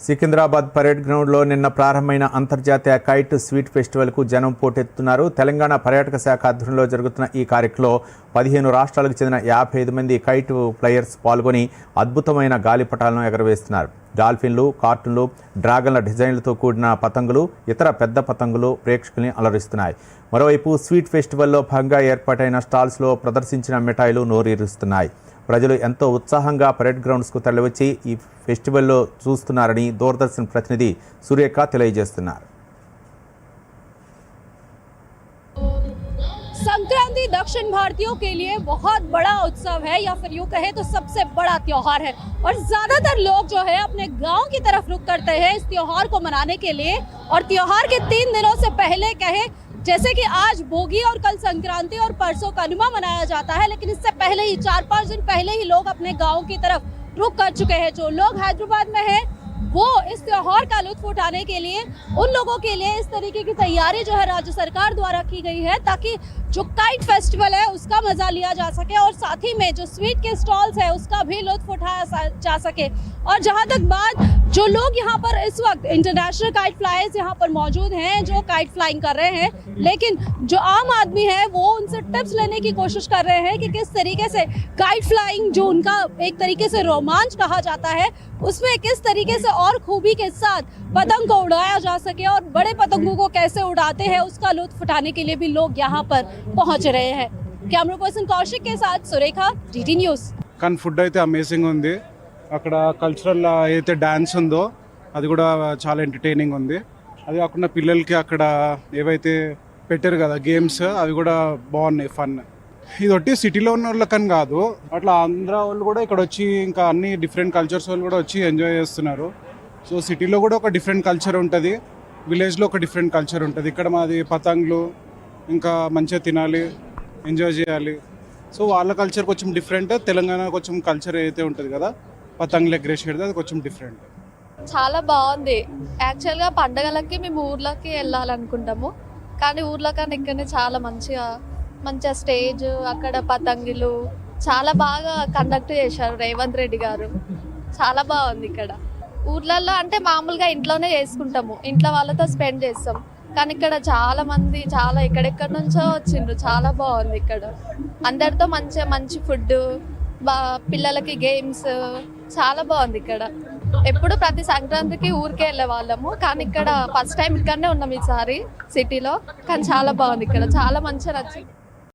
Secunderabad parade గ్రౌండ్లో నిన్న ప్రారంభమైన అంతర్జాతీయ కైట్ స్వీట్ ఫెస్టివల్కు జనం పోటెత్తున్నారు తెలంగాణ పర్యాటక శాఖ ఆధ్వర్యంలో జరుగుతున్న ఈ కార్యక్రమంలో పదిహేను రాష్ట్రాలకు చెందిన యాభై ఐదు మంది కైట్ ప్లేయర్స్ పాల్గొని అద్భుతమైన గాలిపటాలను ఎగరవేస్తున్నారు. డాల్ఫిన్లు కార్టూన్లు డ్రాగన్ల డిజైన్లతో కూడిన పతంగులు ఇతర పెద్ద పతంగులు ప్రేక్షకుల్ని అలరిస్తున్నాయి. మరోవైపు స్వీట్ ఫెస్టివల్లో భాగంగా ఏర్పాటైన స్టాల్స్లో ప్రదర్శించిన మిఠాయిలు నోరీరుస్తున్నాయి ప్రజలు ఎంతో ఉత్సాహంగా పరేడ్ గ్రౌండ్స్కు తరలివచ్చి ఈ ఫెస్టివల్లో చూస్తున్నారని దూరదర్శన్ ప్రతినిధి సురేఖ తెలియజేస్తున్నారు संक्रांति दक्षिण भारतीयों के लिए बहुत बड़ा उत्सव है या फिर यूं कहे तो सबसे बड़ा त्योहार है और ज्यादातर लोग जो है अपने गांव की तरफ रुक करते हैं इस त्योहार को मनाने के लिए और त्योहार के तीन दिनों से पहले कहे जैसे कि आज भोगी और कल संक्रांति और परसों कनुमा मनाया जाता है, लेकिन इससे पहले ही, चार पाँच दिन पहले ही लोग अपने गाँव की तरफ़ रुक कर चुके हैं। जो लोग हैदराबाद में है, वो इस त्योहार का लुत्फ उठाने के लिए, उन लोगों के लिए इस तरीके की तैयारी जो है राज्य सरकार द्वारा की गई है, ताकि जो काइट फेस्टिवल है, उसका मज़ा लिया जा सके और साथ ही में जो स्वीट के स्टॉल्स है, उसका भी लुत्फ उठाया जा सके। और जहाँ तक बात, जो लोग यहाँ पर इस वक्त इंटरनेशनल काइट फ्लाइज यहाँ पर मौजूद हैं, जो काइट फ्लाइंग कर रहे हैं, लेकिन जो आम आदमी है, वो उनसे टिप्स लेने की कोशिश कर रहे हैं कि किस तरीके से काइट फ्लाइंग जो उनका एक तरीके से रोमांच कहा जाता है, उसमें किस तरीके से और खूबी के साथ पतंग को उड़ाया जा सके और बड़े पतंगों को कैसे उड़ाते हैं, उसका लुत्फ उठाने के लिए भी लोग यहाँ पर పహంచ్ రే హై కెమెరా పర్సన్ కౌశిక్ కే సాత్ డిటి న్యూస్ కానీ ఫుడ్ అయితే అమేజింగ్ ఉంది. అక్కడ కల్చరల్ ఏదైతే డ్యాన్స్ ఉందో అది కూడా చాలా ఎంటర్టైనింగ్ ఉంది. అది కాకుండా పిల్లలకి అక్కడ ఏవైతే పెట్టారు కదా గేమ్స్ అవి కూడా బాగున్నాయి ఫన్ ఇది ఒకటి సిటీలో ఉన్న వాళ్ళకని కాదు అట్లా ఆంధ్ర వాళ్ళు కూడా ఇక్కడ వచ్చి ఇంకా అన్ని డిఫరెంట్ కల్చర్స్ వాళ్ళు కూడా వచ్చి ఎంజాయ్ చేస్తున్నారు. సో సిటీలో కూడా ఒక డిఫరెంట్ కల్చర్ ఉంటుంది విలేజ్లో ఒక డిఫరెంట్ కల్చర్ ఉంటుంది. ఇక్కడ మాది పతంగులు ఇంకా మంచిగా తినాలి ఎంజాయ్ చేయాలి. సో వాళ్ళ కల్చర్ కొంచెం డిఫరెంట్ తెలంగాణ కొంచెం కల్చర్ అయితే ఉంటుంది కదా పతంగులు ఎగ్రేసేది అది కొంచెం డిఫరెంట్ చాలా బాగుంది. యాక్చువల్గా పండగలకి మేము ఊర్లోకి వెళ్ళాలనుకుంటాము. కానీ ఊర్లో కన్నా ఇక్కడనే చాలా మంచిగా మంచిగా స్టేజ్ అక్కడ పతంగిలు చాలా బాగా కండక్ట్ చేశారు రేవంత్ రెడ్డి గారు. చాలా బాగుంది ఇక్కడ. ఊర్లలో అంటే మామూలుగా ఇంట్లోనే చేసుకుంటాము. ఇంట్లో వాళ్ళతో స్పెండ్ చేస్తాం. కానీ ఇక్కడ చాలా మంది చాలా ఎక్కడెక్కడి నుంచో వచ్చిండ్రు. చాలా బాగుంది ఇక్కడ. అందరితో మంచిగా మంచి ఫుడ్ బా పిల్లలకి గేమ్స్ చాలా బాగుంది ఇక్కడ. ఎప్పుడు ప్రతి సంక్రాంతికి ఊరికే వెళ్ళే వాళ్ళము. కానీ ఇక్కడ ఫస్ట్ టైం ఇక్కడనే ఉన్నాం ఈసారి సిటీలో. కానీ చాలా బాగుంది ఇక్కడ. చాలా మంచిగా నచ్చింది.